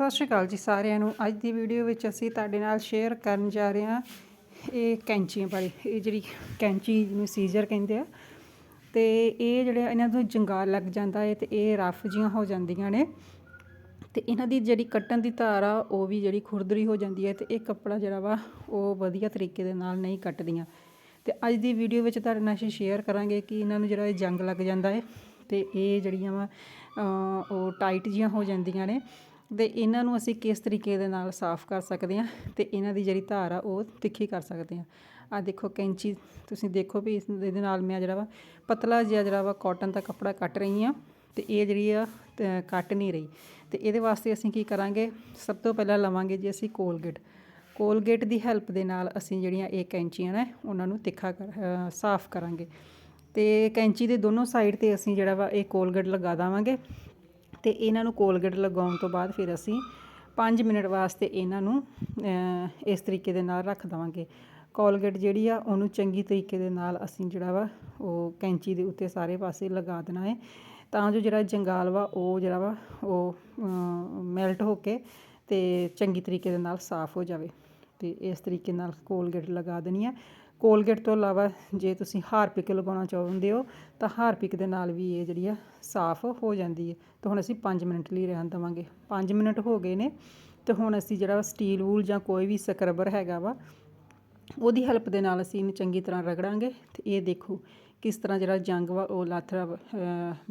ਸਤਿ ਸ਼੍ਰੀ ਅਕਾਲ ਜੀ ਸਾਰਿਆਂ ਨੂੰ। ਅੱਜ ਦੀ ਵੀਡੀਓ ਵਿੱਚ ਅਸੀਂ ਤੁਹਾਡੇ ਨਾਲ ਸ਼ੇਅਰ ਕਰਨ ਜਾ ਰਹੇ ਹਾਂ ਇਹ ਕੈਂਚੀਆਂ ਬਾਰੇ ਇਹ ਜਿਹੜੀ ਕੈਂਚੀ ਨੂੰ ਸੀਜ਼ਰ ਕਹਿੰਦੇ ਆ। ਤੇ ਇਹ ਜਿਹੜੇ ਇਹਨਾਂ ਤੋਂ ਜੰਗਾਲ ਲੱਗ ਜਾਂਦਾ ਹੈ ਤੇ ਇਹ ਰਫ ਜੀਆਂ ਹੋ ਜਾਂਦੀਆਂ ਨੇ। ਤੇ ਇਹਨਾਂ ਦੀ ਜਿਹੜੀ ਕੱਟਣ ਦੀ ਧਾਰ ਆ, ਉਹ ਵੀ ਜਿਹੜੀ ਖੁਰਦਰੀ ਹੋ ਜਾਂਦੀ ਹੈ ਤੇ ਇਹ ਕੱਪੜਾ ਜਿਹੜਾ ਵਾ, ਉਹ ਵਧੀਆ ਤਰੀਕੇ ਦੇ ਨਾਲ ਨਹੀਂ ਕੱਟਦੀਆਂ। ਤੇ ਅੱਜ ਦੀ ਵੀਡੀਓ ਵਿੱਚ ਤੁਹਾਡੇ ਨਾਲ ਅਸੀਂ ਸ਼ੇਅਰ ਕਰਾਂਗੇ ਕਿ ਇਹਨਾਂ ਨੂੰ ਜਿਹੜਾ ਇਹ ਜੰਗ ਲੱਗ ਜਾਂਦਾ ਹੈ ਤੇ ਇਹ ਜਿਹੜੀਆਂ ਵਾ ਉਹ ਟਾਈਟ ਜੀਆਂ ਹੋ ਜਾਂਦੀਆਂ ਨੇ। ਅਤੇ ਇਹਨਾਂ ਨੂੰ ਅਸੀਂ ਕਿਸ ਤਰੀਕੇ ਦੇ ਨਾਲ ਸਾਫ਼ ਕਰ ਸਕਦੇ ਹਾਂ ਅਤੇ ਇਹਨਾਂ ਦੀ ਜਿਹੜੀ ਧਾਰ ਆ ਉਹ ਤਿੱਖੀ ਕਰ ਸਕਦੇ ਹਾਂ। ਆਹ ਦੇਖੋ ਕੈਂਚੀ, ਤੁਸੀਂ ਦੇਖੋ ਵੀ ਇਸ ਇਹਦੇ ਨਾਲ ਮੈਂ ਜਿਹੜਾ ਵਾ ਪਤਲਾ ਜਿਹਾ ਜਿਹੜਾ ਵਾ ਕਾਟਨ ਦਾ ਕੱਪੜਾ ਕੱਟ ਰਹੀ ਹਾਂ ਅਤੇ ਇਹ ਜਿਹੜੀ ਆ ਕੱਟ ਨਹੀਂ ਰਹੀ। ਅਤੇ ਇਹਦੇ ਵਾਸਤੇ ਅਸੀਂ ਕੀ ਕਰਾਂਗੇ? ਸਭ ਤੋਂ ਪਹਿਲਾਂ ਲਵਾਂਗੇ ਜੀ ਅਸੀਂ ਕੋਲਗੇਟ। ਕੋਲਗੇਟ ਦੀ ਹੈਲਪ ਦੇ ਨਾਲ ਅਸੀਂ ਜਿਹੜੀਆਂ ਇਹ ਕੈਂਚੀਆਂ ਨੇ ਉਹਨਾਂ ਨੂੰ ਤਿੱਖਾ ਕਰ ਸਾਫ਼ ਕਰਾਂਗੇ। ਤੇ ਕੈਂਚੀ ਦੇ ਦੋਨੋਂ ਸਾਈਡ ਤੇ ਅਸੀਂ ਜਿਹੜਾ ਵਾ ਇਹ ਕੋਲਗੇਟ ਲਗਾ ਦਾਵਾਂਗੇ। ਤੇ ਇਹਨਾਂ ਨੂੰ ਕੋਲਗੇਟ ਲਗਾਉਣ ਤੋਂ ਬਾਅਦ ਫਿਰ ਅਸੀਂ 5 ਮਿੰਟ ਵਾਸਤੇ ਇਹਨਾਂ ਨੂੰ ਇਸ ਤਰੀਕੇ ਦੇ ਨਾਲ ਰੱਖ ਦਵਾਂਗੇ। ਕੋਲਗੇਟ ਜਿਹੜੀ ਆ, ਉਹਨੂੰ ਚੰਗੀ ਤਰੀਕੇ ਦੇ ਨਾਲ ਅਸੀਂ ਜਿਹੜਾ ਵਾ, ਉਹ ਕੈਂਚੀ ਦੇ ਉੱਤੇ ਸਾਰੇ ਪਾਸੇ ਲਗਾ ਦੇਣਾ ਹੈ ਤਾਂ ਜੋ ਜਿਹੜਾ ਜੰਗਾਲ ਵਾ, ਉਹ ਜਿਹੜਾ ਵਾ, ਉਹ ਮੈਲਟ ਹੋ ਕੇ ਤੇ ਚੰਗੀ ਤਰੀਕੇ ਦੇ ਨਾਲ ਸਾਫ਼ ਹੋ ਜਾਵੇ। ਤੇ ਇਸ ਤਰੀਕੇ ਨਾਲ ਕੋਲਗੇਟ ਲਗਾ ਦੇਣੀ ਆ। ਕੋਲਗੇਟ ਤੋਂ ਇਲਾਵਾ ਜੇ ਤੁਸੀਂ ਹਾਰਪਿਕ ਲਗਾਉਣਾ ਚਾਹੁੰਦੇ ਹੋ, ਤਾਂ ਹਾਰਪਿਕ ਦੇ ਨਾਲ ਵੀ ਇਹ ਜਿਹੜੀ ਆ ਸਾਫ਼ ਹੋ ਜਾਂਦੀ ਹੈ। ਤਾਂ ਹੁਣ ਅਸੀਂ 5 ਮਿੰਟ ਲਈ ਰਹਿਣ ਦੇਵਾਂਗੇ। 5 ਮਿੰਟ ਹੋ ਗਏ ਨੇ, ਤੇ ਹੁਣ ਅਸੀਂ ਜਿਹੜਾ ਸਟੀਲ ਵੂਲ ਜਾਂ ਕੋਈ ਵੀ ਸਕਰਬਰ ਹੈਗਾ ਵਾ, ਉਹਦੀ ਹੈਲਪ ਦੇ ਨਾਲ ਅਸੀਂ ਇਹਨੂੰ ਚੰਗੀ ਤਰ੍ਹਾਂ ਰਗੜਾਂਗੇ। ਤੇ ਇਹ ਦੇਖੋ ਕਿਸ ਤਰ੍ਹਾਂ ਜਿਹੜਾ ਜੰਗ ਵਾ, ਉਹ ਲੱਥ ਰਿਹਾ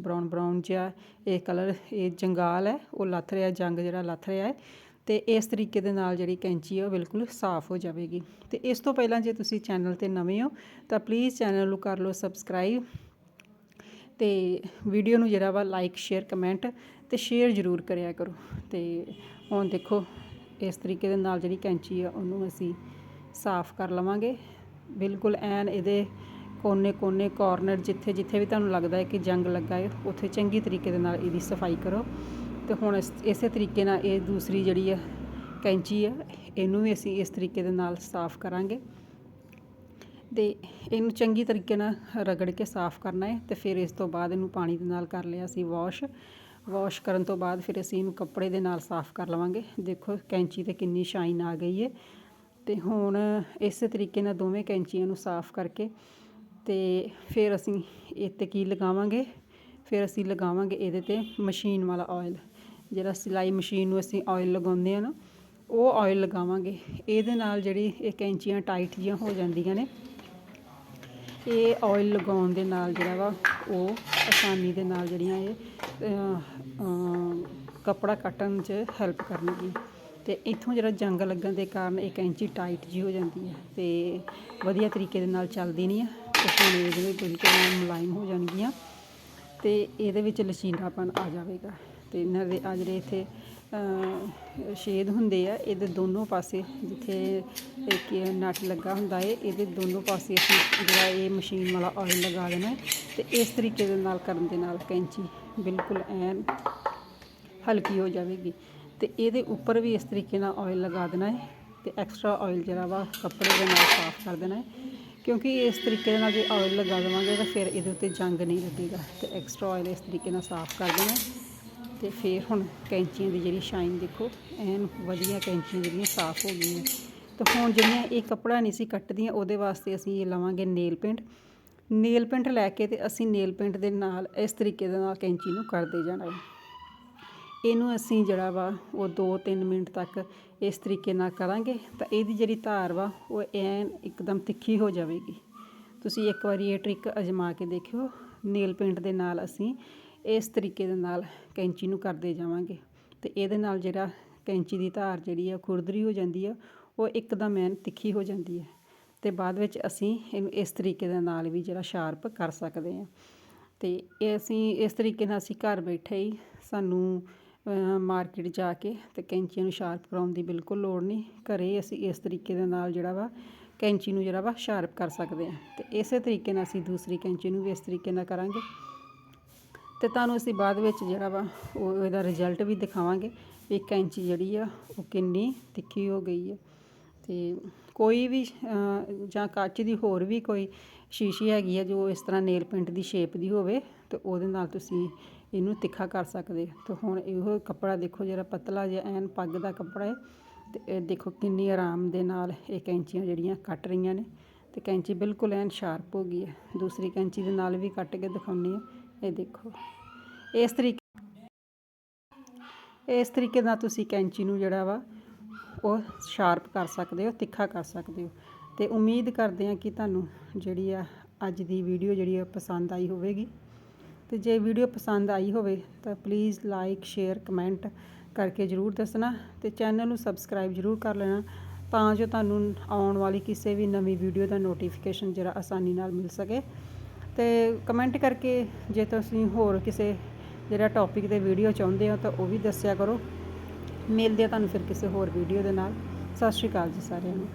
ਬਰਾਊਨ ਬਰਾਊਨ ਜਿਹਾ ਇਹ ਕਲਰ ਇਹ ਜੰਗਾਲ ਹੈ, ਉਹ ਲੱਥ ਰਿਹਾ, ਜੰਗ ਜਿਹੜਾ ਲੱਥ ਰਿਹਾ ਹੈ। ਤੇ ਇਸ ਤਰੀਕੇ ਦੇ ਨਾਲ ਜਿਹੜੀ ਕੈਂਚੀ ਹੈ ਉਹ ਬਿਲਕੁਲ ਸਾਫ਼ ਹੋ ਜਾਵੇਗੀ। ਤੇ ਇਸ ਤੋਂ ਪਹਿਲਾਂ ਜੇ ਤੁਸੀਂ ਚੈਨਲ ਤੇ ਨਵੇਂ ਹੋ, ਤਾਂ ਪਲੀਜ਼ ਚੈਨਲ ਨੂੰ ਕਰ ਲਓ ਸਬਸਕ੍ਰਾਈਬ ਤੇ ਵੀਡੀਓ ਨੂੰ ਜਿਹੜਾ ਵਾ ਲਾਈਕ, ਸ਼ੇਅਰ, ਕਮੈਂਟ ਤੇ ਸ਼ੇਅਰ ਜ਼ਰੂਰ ਕਰਿਆ ਕਰੋ। ਤੇ ਹੁਣ ਦੇਖੋ, ਇਸ ਤਰੀਕੇ ਦੇ ਨਾਲ ਜਿਹੜੀ ਕੈਂਚੀ ਆ ਉਹਨੂੰ ਅਸੀਂ ਸਾਫ਼ ਕਰ ਲਵਾਂਗੇ। ਬਿਲਕੁਲ ਐਨ ਇਹਦੇ ਕੋਨੇ ਕੋਨੇ ਕਾਰਨਰ ਜਿੱਥੇ ਜਿੱਥੇ ਵੀ ਤੁਹਾਨੂੰ ਲੱਗਦਾ ਹੈ ਕਿ ਜੰਗ ਲੱਗਾ ਹੈ, ਉੱਥੇ ਚੰਗੀ ਤਰੀਕੇ ਦੇ ਨਾਲ ਇਹਦੀ ਸਫ਼ਾਈ ਕਰੋ। ਤੇ ਹੁਣ ਇਸ- ਇਸੇ ਤਰੀਕੇ ਨਾਲ ਇਹ ਦੂਸਰੀ ਜਿਹੜੀ ਆ ਕੈਂਚੀ ਆ, ਇਹਨੂੰ ਵੀ ਅਸੀਂ ਇਸ ਤਰੀਕੇ ਦੇ ਨਾਲ ਸਾਫ਼ ਕਰਾਂਗੇ। ਤੇ ਇਹਨੂੰ ਚੰਗੀ ਤਰੀਕੇ ਨਾਲ ਰਗੜ ਕੇ ਸਾਫ਼ ਕਰਨਾ ਹੈ ਤੇ ਫਿਰ ਇਸ ਤੋਂ ਬਾਅਦ ਇਹਨੂੰ ਪਾਣੀ ਦੇ ਨਾਲ ਕਰ ਲਿਆ ਅਸੀਂ ਵਾਸ਼। ਵਾਸ਼ ਕਰਨ ਤੋਂ ਬਾਅਦ ਫਿਰ ਅਸੀਂ ਇਹਨੂੰ ਕੱਪੜੇ ਦੇ ਨਾਲ ਸਾਫ਼ ਕਰ ਲਵਾਂਗੇ। ਦੇਖੋ ਕੈਂਚੀ ਤੇ ਕਿੰਨੀ ਸ਼ਾਈਨ ਆ ਗਈ ਹੈ ਤੇ ਹੁਣ ਇਸੇ ਤਰੀਕੇ ਨਾਲ ਦੋਵੇਂ ਕੈਂਚੀਆਂ ਨੂੰ ਸਾਫ਼ ਕਰਕੇ ਤੇ ਫਿਰ ਅਸੀਂ ਇਹ 'ਤੇ ਕੀ ਲਗਾਵਾਂਗੇ? ਫਿਰ ਅਸੀਂ ਲਗਾਵਾਂਗੇ ਇਹਦੇ ਤੇ ਮਸ਼ੀਨ ਵਾਲਾ ਆਇਲ ਜਿਹੜਾ ਸਿਲਾਈ ਮਸ਼ੀਨ ਨੂੰ ਅਸੀਂ ਆਇਲ ਲਗਾਉਂਦੇ ਹਾਂ ਨਾ ਉਹ ਆਇਲ ਲਗਾਵਾਂਗੇ। ਇਹਦੇ ਨਾਲ ਜਿਹੜੀ ਇਹ ਕੈਂਚੀਆਂ ਟਾਈਟ ਜਿਹੀਆਂ ਹੋ ਜਾਂਦੀਆਂ ਨੇ। ਇਹ ਆਇਲ ਲਗਾਉਣ ਦੇ ਨਾਲ ਜਿਹੜਾ ਵਾ ਉਹ ਆਸਾਨੀ ਦੇ ਨਾਲ ਜਿਹੜੀਆਂ ਇਹ ਅਹ, ਕੱਪੜਾ ਕੱਟਣ 'ਚ ਹੈਲਪ ਕਰਨਗੀ ਤੇ ਇੱਥੋਂ ਜਿਹੜਾ ਜੰਗ ਲੱਗਣ ਦੇ ਕਾਰਨ ਇਹ ਕੈਂਚੀ ਟਾਈਟ ਜੀ ਹੋ ਜਾਂਦੀ ਹੈ ਤੇ ਵਧੀਆ ਤਰੀਕੇ ਦੇ ਨਾਲ ਚੱਲਦੀ ਨਹੀਂ ਹੈ। ਤੇ ਹੁਣ ਇਹਦੇ ਵਿੱਚ ਬਿਲਕੁਲ ਮੁਲਾਇਮ ਹੋ ਜਾਣਗੀਆਂ। ਤੇ ਇਹਦੇ ਵਿੱਚ ਲਚੀਲਾਪਨ ਆ ਜਾਵੇਗਾ। ਤੇ ਇਹਨਾਂ ਦੇ ਆ ਜਿਹੜੇ ਇੱਥੇ ਅਹ, ਹੁੰਦੇ ਆ। ਇਹਦੇ ਦੋਨੋਂ ਪਾਸੇ ਜਿੱਥੇ ਇੱਕ ਇਹ ਨਟ ਲੱਗਾ ਹੁੰਦਾ ਏ ਇਹਦੇ ਦੋਨੋਂ ਪਾਸੇ ਅਸੀਂ ਜਿਹੜਾ ਇਹ ਮਸ਼ੀਨ ਵਾਲਾ ਆਇਲ ਲਗਾ ਦੇਣਾ ਹੈ ਤੇ ਇਸ ਤਰੀਕੇ ਦੇ ਨਾਲ ਕਰਨ ਦੇ ਨਾਲ ਕੈਂਚੀ ਬਿਲਕੁਲ ਐਨ ਹਲਕੀ ਹੋ ਜਾਵੇਗੀ। ਤੇ ਇਹਦੇ ਉੱਪਰ ਵੀ ਇਸ ਤਰੀਕੇ ਨਾਲ ਆਇਲ ਲਗਾ ਦੇਣਾ ਹੈ ਤੇ ਐਕਸਟਰਾ ਆਇਲ ਜਿਹੜਾ ਵਾ ਕੱਪੜੇ ਦੇ ਨਾਲ ਸਾਫ਼ ਕਰ ਦੇਣਾ ਹੈ ਕਿਉਂਕਿ ਇਸ ਤਰੀਕੇ ਦੇ ਨਾਲ ਜੇ ਆਇਲ ਲਗਾ ਦੇਵਾਂਗੇ ਤਾਂ ਫਿਰ ਇਹਦੇ ਉੱਤੇ ਜੰਗ ਨਹੀਂ ਲੱਗੇਗਾ ਤੇ ਐਕਸਟਰਾ ਆਇਲ ਇਸ ਤਰੀਕੇ ਨਾਲ ਸਾਫ਼ ਕਰ ਦੇਣਾ ਤੇ ਫਿਰ ਹੁਣ ਕੈਂਚੀਆਂ ਦੀ ਜਿਹੜੀ ਸ਼ਾਈਨ ਦੇਖੋ, ਐਨ ਵਧੀਆ ਕੈਂਚੀਆਂ ਜਿਹੜੀਆਂ ਸਾਫ਼ ਹੋ ਗਈਆਂ। ਤੇ ਹੁਣ ਜਿਹੜੀਆਂ ਇਹ ਕੱਪੜਾ ਨਹੀਂ ਸੀ ਕੱਟਦੀਆਂ, ਉਹਦੇ ਵਾਸਤੇ ਅਸੀਂ ਇਹ ਲਵਾਂਗੇ ਨੇਲ ਪੇਂਟ ਨੇਲ ਪੇਂਟ ਲੈ ਕੇ ਤੇ ਅਸੀਂ ਨੇਲ ਪੇਂਟ ਦੇ ਨਾਲ ਇਸ ਤਰੀਕੇ ਦੇ ਨਾਲ ਕੈਂਚੀ ਨੂੰ ਕਰਦੇ ਜਾਣਾ ਹੈ। ਇਹਨੂੰ ਅਸੀਂ ਜਿਹੜਾ ਵਾ, ਉਹ 2-3 ਮਿੰਟ ਤੱਕ ਇਸ ਤਰੀਕੇ ਨਾਲ ਕਰਾਂਗੇ। ਤਾਂ ਇਹਦੀ ਜਿਹੜੀ ਧਾਰ ਵਾ, ਉਹ ਐਨ ਇੱਕਦਮ ਤਿੱਖੀ ਹੋ ਜਾਵੇਗੀ। ਤੁਸੀਂ ਇੱਕ ਵਾਰੀ ਇਹ ਟ੍ਰਿਕ ਅਜਮਾ ਕੇ ਦੇਖਿਓ। ਨੇਲ ਪੇਂਟ ਦੇ ਨਾਲ ਅਸੀਂ ਇਸ ਤਰੀਕੇ ਦੇ ਨਾਲ ਕੈਂਚੀ ਨੂੰ ਕਰਦੇ ਜਾਵਾਂਗੇ। ਅਤੇ ਇਹਦੇ ਨਾਲ ਜਿਹੜਾ ਕੈਂਚੀ ਦੀ ਧਾਰ ਜਿਹੜੀ ਆ ਖੁਰਦਰੀ ਹੋ ਜਾਂਦੀ ਆ, ਉਹ ਇੱਕਦਮ ਐਨ ਤਿੱਖੀ ਹੋ ਜਾਂਦੀ ਹੈ ਅਤੇ ਬਾਅਦ ਵਿੱਚ ਅਸੀਂ ਇਹਨੂੰ ਇਸ ਤਰੀਕੇ ਦੇ ਨਾਲ ਵੀ ਜਿਹੜਾ ਸ਼ਾਰਪ ਕਰ ਸਕਦੇ ਹਾਂ ਅਤੇ ਇਹ ਅਸੀਂ ਇਸ ਤਰੀਕੇ ਨਾਲ ਅਸੀਂ ਘਰ ਬੈਠੇ ਹੀ ਸਾਨੂੰ ਮਾਰਕੀਟ ਜਾ ਕੇ ਅਤੇ ਕੈਂਚੀਆਂ ਨੂੰ ਸ਼ਾਰਪ ਕਰਾਉਣ ਦੀ ਬਿਲਕੁਲ ਲੋੜ ਨਹੀਂ। ਘਰੇ ਅਸੀਂ ਇਸ ਤਰੀਕੇ ਦੇ ਨਾਲ ਜਿਹੜਾ ਵਾ, ਕੈਂਚੀ ਨੂੰ ਜਿਹੜਾ ਵਾ ਸ਼ਾਰਪ ਕਰ ਸਕਦੇ ਹਾਂ ਅਤੇ ਇਸੇ ਤਰੀਕੇ ਨਾਲ ਅਸੀਂ ਦੂਸਰੀ ਕੈਂਚੀ ਨੂੰ ਵੀ ਇਸ ਤਰੀਕੇ ਨਾਲ ਕਰਾਂਗੇ। ਤੇ ਤੁਹਾਨੂੰ ਅਸੀਂ ਬਾਅਦ ਵਿੱਚ ਜਿਹੜਾ ਵਾ, ਉਹ ਇਹਦਾ ਰਿਜ਼ਲਟ ਵੀ ਦਿਖਾਵਾਂਗੇ, ਵੀ ਕੈਂਚੀ ਜਿਹੜੀ ਆ, ਉਹ ਕਿੰਨੀ ਤਿੱਖੀ ਹੋ ਗਈ ਹੈ ਤੇ ਕੋਈ ਵੀ ਜਾਂ ਕੱਚ ਦੀ ਹੋਰ ਵੀ ਕੋਈ ਸ਼ੀਸ਼ੀ ਹੈਗੀ ਆ, ਜੋ ਇਸ ਤਰ੍ਹਾਂ ਨੇਲ ਪੇਂਟ ਦੀ ਸ਼ੇਪ ਦੀ ਹੋਵੇ, ਤੇ ਉਹਦੇ ਨਾਲ ਤੁਸੀਂ ਇਹਨੂੰ ਤਿੱਖਾ ਕਰ ਸਕਦੇ ਹੋ। ਤੇ ਹੁਣ ਇਹੋ ਕੱਪੜਾ ਦੇਖੋ, ਜਿਹੜਾ ਪਤਲਾ ਜਿਹਾ, ਐਨ ਪੱਗ ਦਾ ਕੱਪੜਾ ਹੈ ਤੇ ਇਹ ਦੇਖੋ ਕਿੰਨੀ ਆਰਾਮ ਦੇ ਨਾਲ ਇਹ ਕੈਂਚੀਆਂ ਜਿਹੜੀਆਂ ਕੱਟ ਰਹੀਆਂ ਨੇ। ਤੇ ਕੈਂਚੀ ਬਿਲਕੁਲ ਐਨ ਸ਼ਾਰਪ ਹੋ ਗਈ ਹੈ ਦੂਸਰੀ ਕੈਂਚੀ ਦੇ ਨਾਲ ਵੀ ਕੱਟ ਕੇ ਦਿਖਾਉਂਦੀ ਹਾਂ ਇਹ ਦੇਖੋ। ਇਸ ਤਰੀਕੇ ਇਸ ਤਰੀਕੇ ਨਾਲ ਤੁਸੀਂ ਕੈਂਚੀ ਨੂੰ ਜਿਹੜਾ ਵਾ, ਉਹ ਸ਼ਾਰਪ ਕਰ ਸਕਦੇ ਹੋ, ਤਿੱਖਾ ਕਰ ਸਕਦੇ ਹੋ। ਤੇ ਉਮੀਦ ਕਰਦੇ ਹਾਂ ਕਿ ਤੁਹਾਨੂੰ ਜਿਹੜੀ ਆ ਅੱਜ ਦੀ ਵੀਡੀਓ ਜਿਹੜੀ ਆ ਪਸੰਦ ਆਈ ਹੋਵੇਗੀ। ਤੇ ਜੇ ਵੀਡੀਓ ਪਸੰਦ ਆਈ ਹੋਵੇ ਤਾਂ ਪਲੀਜ਼ ਲਾਈਕ ਸ਼ੇਅਰ ਕਮੈਂਟ ਕਰਕੇ ਜਰੂਰ ਦੱਸਣਾ ਤੇ ਚੈਨਲ ਨੂੰ ਸਬਸਕ੍ਰਾਈਬ ਜਰੂਰ ਕਰ ਲੈਣਾ ਤਾਂ ਜੋ ਤੁਹਾਨੂੰ ਆਉਣ ਵਾਲੀ ਕਿਸੇ ਵੀ ਨਵੀਂ ਵੀਡੀਓ ਦਾ ਨੋਟੀਫਿਕੇਸ਼ਨ ਜਿਹੜਾ ਆਸਾਨੀ ਨਾਲ ਮਿਲ ਸਕੇ। ਤੇ ਕਮੈਂਟ ਕਰਕੇ ਜੇ ਤੁਸੀਂ ਹੋਰ ਕਿਸੇ ਜਿਹੜਾ ਟੌਪਿਕ ਤੇ ਵੀਡੀਓ ਚਾਹੁੰਦੇ ਹੋ ਤਾਂ ਉਹ ਵੀ ਦੱਸਿਆ ਕਰੋ। ਮਿਲਦੇ ਆ ਤੁਹਾਨੂੰ ਫਿਰ ਕਿਸੇ ਹੋਰ ਵੀਡੀਓ ਦੇ ਨਾਲ। ਸਤਿ ਸ਼੍ਰੀ ਅਕਾਲ ਜੀ ਸਾਰਿਆਂ ਨੂੰ।